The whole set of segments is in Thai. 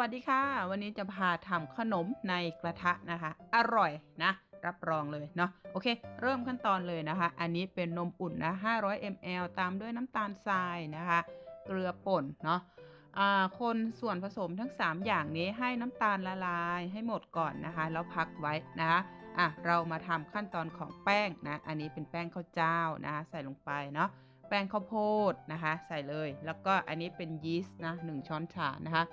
วัสดีค่ะ วันนี้จะพาทำขนมในกระทะนะคะ อร่อยนะ รับรองเลยเนาะโอเค เริ่มขั้นตอนเลยนะคะ อันนี้เป็นนมอุ่นนะ 500 ml ตามด้วยน้ำตาลทรายนะคะ เกลือป่นเนาะอ่าคนส่วนผสมทั้ง 3 อย่างนี้ให้น้ำตาลละลายให้หมดก่อนนะคะ แล้วพักไว้นะคะอะเรามาทำขั้นตอนของแป้งนะ อันนี้เป็นแป้งข้าวเจ้านะคะใส่ลงไปเนาะแป้งข้าวโพดนะคะ ใส่เลย แล้วก็อันนี้เป็นยีสต์นะหนึ่งช้อนชานะคะ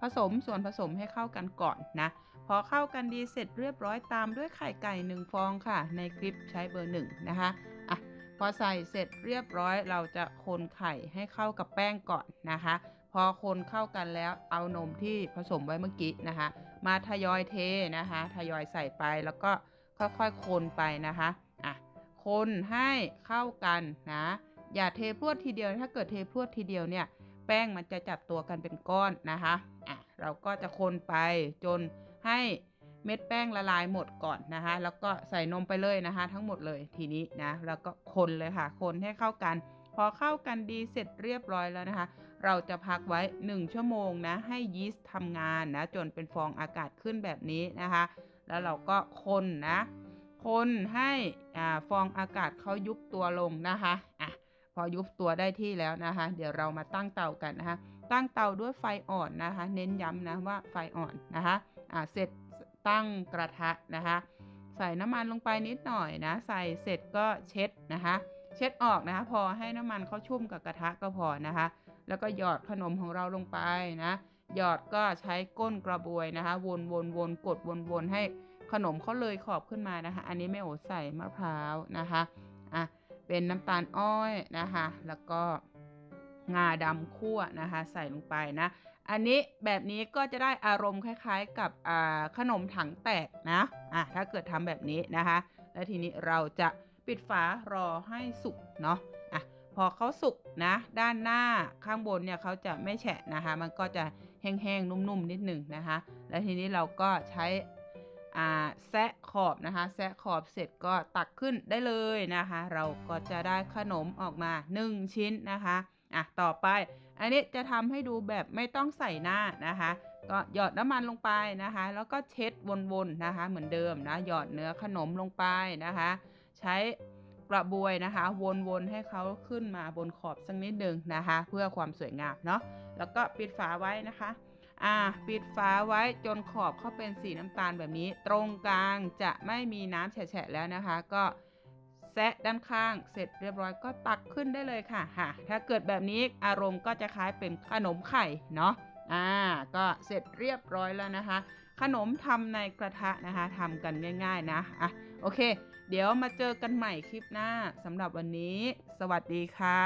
ผสมส่วนผสมให้เข้ากันก่อนนะ พอเข้ากันดีเสร็จเรียบร้อยตามด้วยไข่ไก่หนึ่งฟองค่ะ ในคลิปใช้เบอร์หนึ่งนะคะอะพอใส่เสร็จเรียบร้อยเราจะคนไข่ให้เข้ากับแป้งก่อนนะคะ พอคนเข้ากันแล้วเอานมที่ผสมไว้เมื่อกี้นะคะ มาทยอยเทนะคะ ทยอยใส่ไปแล้วก็ค่อยๆคนไปนะคะอะคนให้เข้ากันนะอย่าเทพรวดทีเดียวถ้าเกิดเทพรวดทีเดียวเนี่ย แป้งมันจะจับตัวกันเป็นก้อนนะคะอะเราก็จะคนไปจนให้เม็ดแป้งละลายหมดก่อนนะคะ แล้วก็ใส่นมไปเลยนะคะ ทั้งหมดเลยทีนี้นะแล้วก็คนเลยค่ะ คนให้เข้ากัน พอเข้ากันดีเสร็จเรียบร้อยแล้วนะคะ เราจะพักไว้ 1 ชั่วโมงนะ ให้ยีสต์ทำงานนะ จนเป็นฟองอากาศขึ้นแบบนี้นะคะ แล้วเราก็คนนะ คนให้อ่าฟองอากาศเขายุบตัวลงนะคะอะ พอยุบตัวได้ที่แล้วนะคะ เดี๋ยวเรามาตั้งเตากันนะคะ ตั้งเตาด้วยไฟอ่อนนะคะ เน้นย้ำนะว่าไฟอ่อนนะคะอ่าเสร็จตั้งกระทะนะคะ ใส่น้ำมันลงไปนิดหน่อยนะ ใส่เสร็จก็เช็ดนะคะ เช็ดออกนะคะ พอให้น้ำมันเขาชุ่มกับกระทะก็พอนะคะ แล้วก็หยอดขนมของเราลงไปนะ หยอดก็ใช้ก้นกระบวยนะคะ วนวนวนกดวนวนให้ขนมเขาเลยขอบขึ้นมานะคะ อันนี้แม่โอใส่มะพร้าวนะคะอะ เป็นน้ำตาลอ้อยนะคะ แล้วก็งาดำคั่วนะคะ ใส่ลงไปนะ อันนี้แบบนี้ก็จะได้อารมณ์คล้ายๆกับขนมถังแตกนะอะถ้าเกิดทำแบบนี้นะคะ แล้วทีนี้เราจะปิดฝารอให้สุกเนาะอะพอเขาสุกนะ ด้านหน้าข้างบนเนี่ยเขาจะไม่แฉะนะคะ มันก็จะแห้งๆ นุ่มๆ นิดหนึ่งนะคะ แล้วทีนี้เราก็ใช้ อ่าแซะขอบนะคะ แซะขอบเสร็จก็ตักขึ้นได้เลยนะคะ เราก็จะได้ขนมออกมา 1 ชิ้นนะคะอะต่อไป อันนี้จะทำให้ดูแบบไม่ต้องใส่หน้านะคะ ก็หยอดน้ำมันลงไปนะคะ แล้วก็เช็ดวนๆนะคะ เหมือนเดิมนะหยอดเนื้อขนมลงไปนะคะ ใช้กระบวยนะคะ วนๆให้เขาขึ้นมาบนขอบสักนิดหนึ่งนะคะ เพื่อความสวยงามเนาะแล้วก็ปิดฝาไว้นะคะ อ่าปิดฝาไว้จนขอบเขาเป็นสีน้ำตาลแบบนี้ ตรงกลางจะไม่มีน้ำแฉะแล้วนะคะ ก็แซะด้านข้างเสร็จเรียบร้อยก็ตักขึ้นได้เลยค่ะค่ะถ้าเกิดแบบนี้อารมณ์ก็จะคล้ายเป็นขนมไข่เนาะอ่าก็เสร็จเรียบร้อยแล้วนะคะ ขนมทำในกระทะนะคะทำกันง่าย ๆ นะอะโอเค เดี๋ยวมาเจอกันใหม่คลิปหน้าสำหรับวันนี้ สวัสดีค่ะ